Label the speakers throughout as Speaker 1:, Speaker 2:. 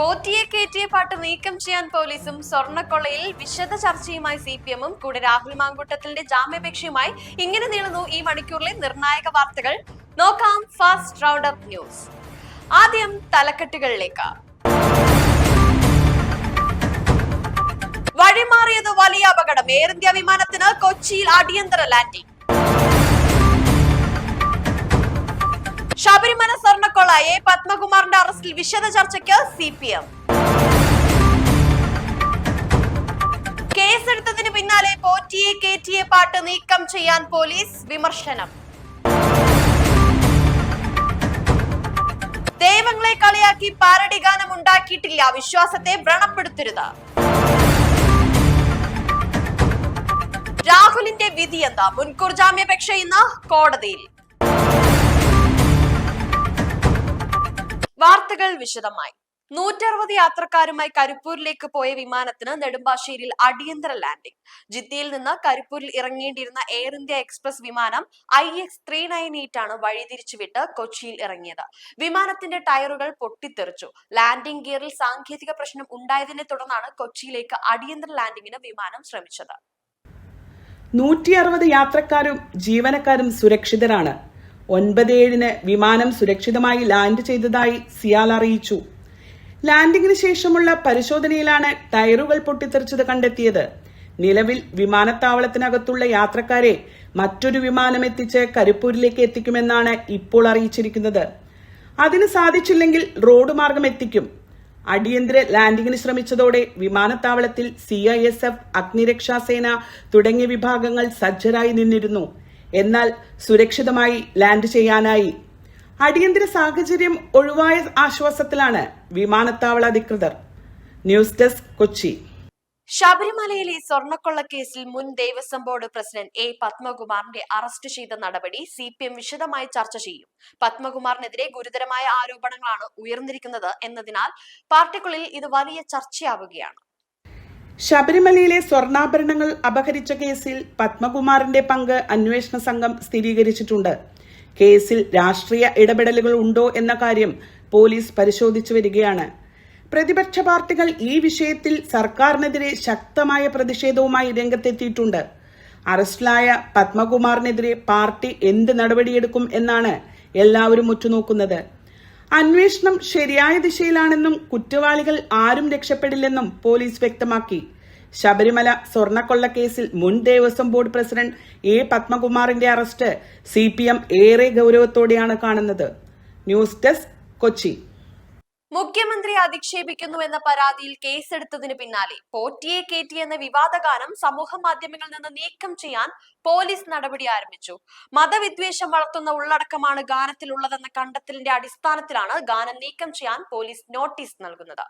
Speaker 1: പോറ്റിയെ കയറ്റിയ പാട്ട് നീക്കം ചെയ്യാൻ പോലീസും സ്വർണക്കൊള്ളയിൽ വിശദ ചർച്ചയുമായി സി പി എമ്മും. കൂടെ രാഹുൽ മാങ്കൂട്ടത്തിന്റെ ജാമ്യാപേക്ഷയുമായി ഇങ്ങനെ നീളുന്നു ഈ മണിക്കൂറിലെ നിർണായക വാർത്തകൾ. നോക്കാം ഫാസ്റ്റ് റൗണ്ട് അപ്പ് ന്യൂസ്. ആദ്യം തലക്കെട്ടുകളിലേക്ക്. വഴിമാറിയത് വലിയ അപകടം. എയർ ഇന്ത്യ വിമാനത്തിന് കൊച്ചിയിൽ അടിയന്തര ലാൻഡിംഗ്. ശബരിമല സ്വർണക്കൊള്ള എ പത്മകുമാറിന്റെ അറസ്റ്റിൽ വിശദ ചർച്ചയ്ക്ക് സി പി എം കേസെടുത്തതിന് പിന്നാലെ പോറ്റിയെ കേറ്റിയെ പാട്ട് നീക്കം ചെയ്യാൻ പോലീസ് വിമർശനം. ദൈവങ്ങളെ കളിയാക്കി പാരടി ഗാനം ഉണ്ടാക്കിയിട്ടില്ല. വിശ്വാസത്തെ വ്രണപ്പെടുത്തരുത്. രാഹുലിന്റെ വിധി എന്താ? മുൻകൂർ ജാമ്യാപേക്ഷ ഇന്ന് കോടതിയിൽ. വാർത്തകൾ വിശദമായി. നൂറ്ററുപത് യാത്രക്കാരുമായി കരിപ്പൂരിലേക്ക് പോയ വിമാനത്തിന് നെടുമ്പാശ്ശേരിയിൽ അടിയന്തര ലാൻഡിംഗ് ജിദ്ദയിൽ നിന്ന് കരിപ്പൂരിൽ ഇറങ്ങേണ്ടിയിരുന്ന എയർ ഇന്ത്യ എക്സ്പ്രസ് വിമാനം I X three nine eight ആണ് വഴിതിരിച്ചുവിട്ട് കൊച്ചിയിൽ ഇറങ്ങിയത്. വിമാനത്തിന്റെ ടയറുകൾ പൊട്ടിത്തെറിച്ചു. ലാൻഡിംഗ് ഗിയറിൽ സാങ്കേതിക പ്രശ്നം ഉണ്ടായതിനെ തുടർന്നാണ് കൊച്ചിയിലേക്ക് അടിയന്തര ലാൻഡിംഗിന് വിമാനം ശ്രമിച്ചത്.
Speaker 2: നൂറ്റി അറുപത് യാത്രക്കാരും ജീവനക്കാരും സുരക്ഷിതരാണ്. ഒൻപത് ഏഴിന് വിമാനം സുരക്ഷിതമായി ലാൻഡ് ചെയ്തതായി സിയാൽ അറിയിച്ചു. ലാൻഡിംഗിന് ശേഷമുള്ള പരിശോധനയിലാണ് ടയറുകൾ പൊട്ടിത്തെറിച്ചത് കണ്ടെത്തിയത്. നിലവിൽ വിമാനത്താവളത്തിനകത്തുള്ള യാത്രക്കാരെ മറ്റൊരു വിമാനം എത്തിച്ച് കരിപ്പൂരിലേക്ക് എത്തിക്കുമെന്നാണ് ഇപ്പോൾ അറിയിച്ചിരിക്കുന്നത്. അതിന് സാധിച്ചില്ലെങ്കിൽ റോഡ് മാർഗം എത്തിക്കും. അടിയന്തര ലാൻഡിംഗിന് ശ്രമിച്ചതോടെ വിമാനത്താവളത്തിൽ സി ഐ എസ് എഫ് അഗ്നിരക്ഷാസേന തുടങ്ങിയ വിഭാഗങ്ങൾ സജ്ജരായി നിന്നിരുന്നു. എന്നാൽ സുരക്ഷിതമായി ലാൻഡ് ചെയ്യാനായി. അടിയന്തര സാഹചര്യം ഒഴിവായ ആശ്വാസത്തിലാണ് വിമാനത്താവള അധികൃതർ. News desk Kochi.
Speaker 1: ശബരിമലയിലെ സ്വർണക്കൊള്ള കേസിൽ മുൻ ദേവസ്വം ബോർഡ് പ്രസിഡന്റ് എ പത്മകുമാറിന്റെ അറസ്റ്റ് ചെയ്ത നടപടി സി പി എം വിശദമായി ചർച്ച ചെയ്യും. പത്മകുമാറിനെതിരെ ഗുരുതരമായ ആരോപണങ്ങളാണ് ഉയർന്നിരിക്കുന്നത് എന്നതിനാൽ പാർട്ടിക്കുള്ളിൽ ഇത് വലിയ ചർച്ചയാവുകയാണ്.
Speaker 2: ശബരിമലയിലെ സ്വർണാഭരണങ്ങൾ അപഹരിച്ച കേസിൽ പത്മകുമാറിന്റെ പങ്ക് അന്വേഷണ സംഘം സ്ഥിരീകരിച്ചിട്ടുണ്ട്. കേസിൽ രാഷ്ട്രീയ ഇടപെടലുകൾ ഉണ്ടോ എന്ന കാര്യം പോലീസ് പരിശോധിച്ചു വരികയാണ്. പ്രതിപക്ഷ പാർട്ടികൾ ഈ വിഷയത്തിൽ സർക്കാരിനെതിരെ ശക്തമായ പ്രതിഷേധവുമായി രംഗത്തെത്തിയിട്ടുണ്ട്. അറസ്റ്റിലായ പത്മകുമാറിനെതിരെ പാർട്ടി എന്ത് നടപടിയെടുക്കും എന്നാണ് എല്ലാവരും ഉറ്റുനോക്കുന്നത്. അന്വേഷണം ശരിയായ ദിശയിലാണെന്നും കുറ്റവാളികൾ ആരും രക്ഷപ്പെടില്ലെന്നും പോലീസ് വ്യക്തമാക്കി. ശബരിമല സ്വർണക്കൊള്ള കേസിൽ മുൻ ദേവസ്വം ബോർഡ് പ്രസിഡന്റ് എ പത്മകുമാറിന്റെ അറസ്റ്റ് സി ഏറെ ഗൌരവത്തോടെയാണ് കാണുന്നത്. News desk Kochi.
Speaker 1: മുഖ്യമന്ത്രി അധിക്ഷേപിക്കുന്നു എന്ന പരാതിയിൽ കേസെടുത്തതിന് പിന്നാലെ പോറ്റിയെ കേറ്റി എന്ന വിവാദ ഗാനം സമൂഹ മാധ്യമങ്ങളിൽ നിന്ന് നീക്കം ചെയ്യാൻ പോലീസ് നടപടി ആരംഭിച്ചു. മതവിദ്വേഷം വളർത്തുന്ന ഉള്ളടക്കമാണ് ഗാനത്തിലുള്ളതെന്ന കണ്ടെത്തലിന്റെ അടിസ്ഥാനത്തിലാണ് ഗാനം നീക്കം ചെയ്യാൻ പോലീസ് നോട്ടീസ് നൽകുന്നത്.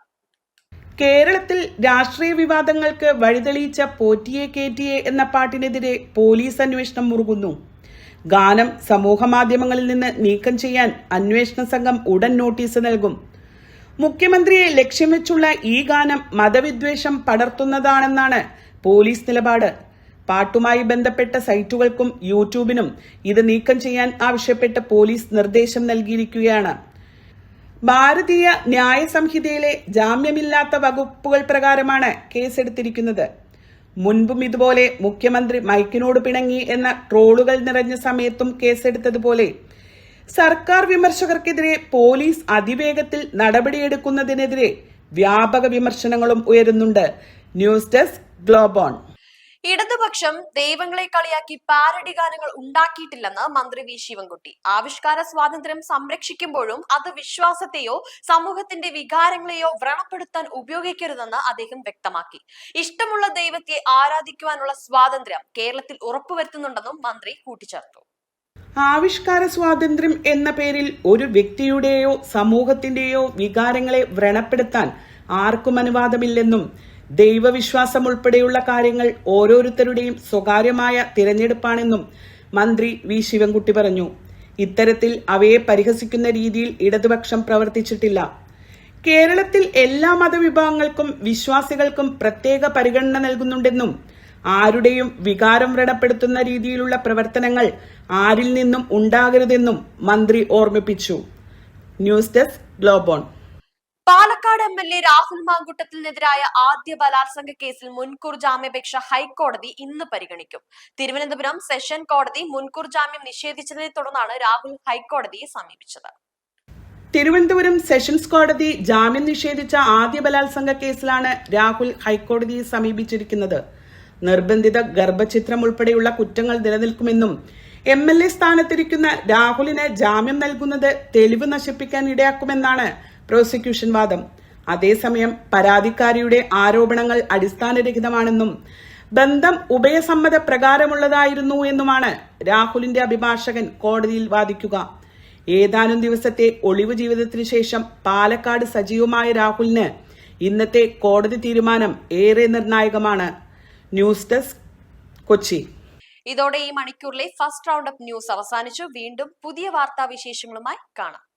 Speaker 2: കേരളത്തിൽ രാഷ്ട്രീയ വിവാദങ്ങൾക്ക് വഴിതെളിയിച്ച പോറ്റിയെ കേറ്റിയെ എന്ന പാട്ടിനെതിരെ പോലീസ് അന്വേഷണം മുറുകുന്നു. ഗാനം സമൂഹ മാധ്യമങ്ങളിൽ നിന്ന് നീക്കം ചെയ്യാൻ അന്വേഷണ സംഘം ഉടൻ നോട്ടീസ് നൽകും. മുഖ്യമന്ത്രിയെ ലക്ഷ്യം വെച്ചുള്ള ഈ ഗാനം മതവിദ്വേഷം പടർത്തുന്നതാണെന്നാണ് പോലീസ് നിലപാട്. പാട്ടുമായി ബന്ധപ്പെട്ട സൈറ്റുകൾക്കും യൂട്യൂബിനും ഇത് നീക്കം ചെയ്യാൻ ആവശ്യപ്പെട്ട് പോലീസ് നിർദ്ദേശം നൽകിയിരിക്കുകയാണ്. ഭാരതീയ ന്യായ സംഹിതയിലെ ജാമ്യമില്ലാത്ത വകുപ്പുകൾ പ്രകാരമാണ് കേസെടുത്തിരിക്കുന്നത്. മുൻപും ഇതുപോലെ മുഖ്യമന്ത്രി മൈക്കിനോട് പിണങ്ങി എന്ന ട്രോളുകൾ നിറഞ്ഞ സമയത്തും കേസെടുത്തതുപോലെ സർക്കാർ വിമർശകർക്കെതിരെ പോലീസ് അതിവേഗത്തിൽ നടപടിയെടുക്കുന്നതിനെതിരെ വ്യാപക വിമർശനങ്ങളും ഉയരുന്നുണ്ട്. ന്യൂസ് ഡെസ്ക് ഗ്ലോബോൺ
Speaker 1: ഇടതുപക്ഷം ദൈവങ്ങളെ കളിയാക്കി പാരഡി ഗാനങ്ങൾ ഉണ്ടാക്കിയിട്ടില്ലെന്ന് മന്ത്രി വി ശിവൻകുട്ടി. ആവിഷ്കാര സ്വാതന്ത്ര്യം സംരക്ഷിക്കുമ്പോഴും അത് വിശ്വാസത്തെയോ സമൂഹത്തിന്റെ വികാരങ്ങളെയോ വ്രണപ്പെടുത്താൻ ഉപയോഗിക്കരുതെന്ന് അദ്ദേഹം വ്യക്തമാക്കി. ഇഷ്ടമുള്ള ദൈവത്തെ ആരാധിക്കുവാനുള്ള സ്വാതന്ത്ര്യം കേരളത്തിൽ ഉറപ്പുവരുത്തുന്നുണ്ടെന്നും മന്ത്രി കൂട്ടിച്ചേർത്തു.
Speaker 2: ആവിഷ്കാര സ്വാതന്ത്ര്യം എന്ന പേരിൽ ഒരു വ്യക്തിയുടെയോ സമൂഹത്തിന്റെയോ വികാരങ്ങളെ വ്രണപ്പെടുത്താൻ ആർക്കും അനുവാദമില്ലെന്നും ദൈവവിശ്വാസം ഉൾപ്പെടെയുള്ള കാര്യങ്ങൾ ഓരോരുത്തരുടെയും സ്വകാര്യമായ തിരഞ്ഞെടുപ്പാണെന്നും മന്ത്രി വി ശിവൻകുട്ടി പറഞ്ഞു. ഇത്തരത്തിൽ അവയെ പരിഹസിക്കുന്ന രീതിയിൽ ഇടതുപക്ഷം പ്രവർത്തിച്ചിട്ടില്ല. കേരളത്തിൽ എല്ലാ മതവിഭാഗങ്ങൾക്കും വിശ്വാസികൾക്കും പ്രത്യേക പരിഗണന നൽകുന്നുണ്ടെന്നും ആരുടെയും വികാരം വ്രണപ്പെടുത്തുന്ന രീതിയിലുള്ള പ്രവർത്തനങ്ങൾ ആരിൽ നിന്നും ഉണ്ടാകരുതെന്നും മന്ത്രി ഓർമ്മിപ്പിച്ചു. News desk ഗ്ലോബോൺ.
Speaker 1: Palakkad M L A Rahul മാങ്കുട്ടത്തിനെതിരായ ആദ്യ ബലാത്സംഗ കേസിൽ മുൻകൂർ ജാമ്യാപേക്ഷ ഹൈക്കോടതി ഇന്ന് പരിഗണിക്കും. തിരുവനന്തപുരം സെഷൻ കോടതി മുൻകൂർ ജാമ്യം നിഷേധിച്ചതിനെ തുടർന്നാണ് രാഹുൽ ഹൈക്കോടതിയെ സമീപിച്ചത്.
Speaker 2: തിരുവനന്തപുരം സെഷൻസ് കോടതി ജാമ്യം നിഷേധിച്ച ആദ്യ ബലാത്സംഗ കേസിലാണ് രാഹുൽ ഹൈക്കോടതിയെ സമീപിച്ചിരിക്കുന്നത്. നിർബന്ധിത ഗർഭചിത്രം ഉൾപ്പെടെയുള്ള കുറ്റങ്ങൾ നിലനിൽക്കുമെന്നും എം എൽ എ സ്ഥാനത്തിരിക്കുന്ന രാഹുലിന് ജാമ്യം നൽകുന്നത് തെളിവ് നശിപ്പിക്കാൻ ഇടയാക്കുമെന്നാണ് പ്രോസിക്യൂഷൻ വാദം. അതേസമയം പരാതിക്കാരിയുടെ ആരോപണങ്ങൾ അടിസ്ഥാനരഹിതമാണെന്നും ബന്ധം ഉഭയസമ്മത പ്രകാരമുള്ളതായിരുന്നു എന്നുമാണ് രാഹുലിന്റെ അഭിഭാഷകൻ കോടതിയിൽ വാദിക്കുക. ഏതാനും ദിവസത്തെ ഒളിവ് ജീവിതത്തിനു ശേഷം പാലക്കാട് സജീവമായ രാഹുലിന് ഇന്നത്തെ കോടതി തീരുമാനം ഏറെ നിർണായകമാണ്. News desk Kochi.
Speaker 1: ഇതോടെ ഈ മണിക്കൂറിലെ ഫസ്റ്റ് റൗണ്ട് അപ്പ് ന്യൂസ് അവസാനിച്ചു. വീണ്ടും പുതിയ വാർത്താവിശേഷങ്ങളുമായി കാണാം.